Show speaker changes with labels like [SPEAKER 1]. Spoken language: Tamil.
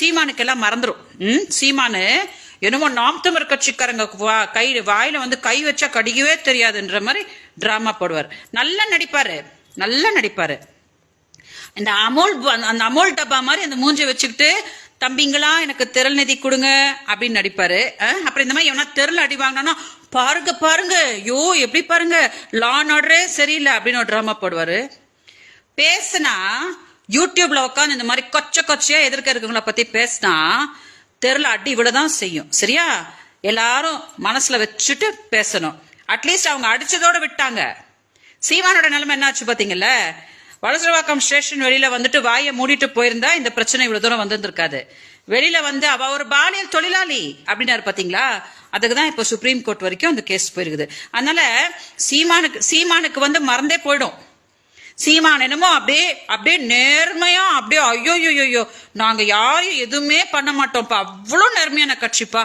[SPEAKER 1] சீமானுக்கு எல்லாம் மறந்துடும் ம்? சீமானு என்னமோ நாம் தமிழ் கட்சிக்காரங்க வா- கை வாயில வந்து கை வச்சா கடிக்கவே தெரியாதுன்ற மாதிரி டிராமா போடுவார். நல்லா நடிப்பாரு. நல்லா நடிப்பாரு. இந்த அமோல் அந்த அமோல் டப்பா மாதிரி அந்த மூஞ்சை வச்சுக்கிட்டு தம்பிங்களா எனக்கு திரள் நிதி கொடுங்க அப்படின்னு நடிப்பாரு. அப்புறம் இந்த மாதிரி எவனா திரள் அடி வாங்கினா பாருங்க பாருங்க. ஐயோ எப்படி பாருங்க. லான் ஆர்டரே சரியில்லை அப்படின்னு ஒரு ட்ராமா போடுவாரு. பேசுனா யூடியூப்ல உட்காந்து இந்த மாதிரி கொச்ச கொச்சையா எதிர்க்க இருக்கவங்கள பத்தி பேசினா தெருல அடி விடதான் செய்யும். சரியா? எல்லாரும் மனசுல வச்சுட்டு பேசணும். அட்லீஸ்ட் அவங்க அடிச்சதோட விட்டாங்க. சீமானோட நிலைமை என்னாச்சு பாத்தீங்கல்ல? வலசரவாக்கம் ஸ்டேஷன் வெளியில வந்துட்டு வாயை மூடிட்டு போயிருந்தா இந்த பிரச்சனை இவ்வளவு தூரம் வந்திருந்திருக்காது. வெளியில வந்து அவ ஒரு பாலியல் தொழிலாளி அப்படின்னாரு பாத்தீங்களா? அதுக்கு தான் இப்போ சுப்ரீம் கோர்ட் வரைக்கும் அந்த கேஸ் போயிருக்குது. அதனால சீமானுக்கு சீமானுக்கு வந்து மறந்தே போயிடும். சீமான் என்னமோ அப்படியே அப்படியே நேர்மையா அப்படியே ஐயோ ஐயோ நாங்க யாரும் எதுவுமே பண்ண மாட்டோம்ப்பா. அவ்வளவு நேர்மையான கட்சிப்பா.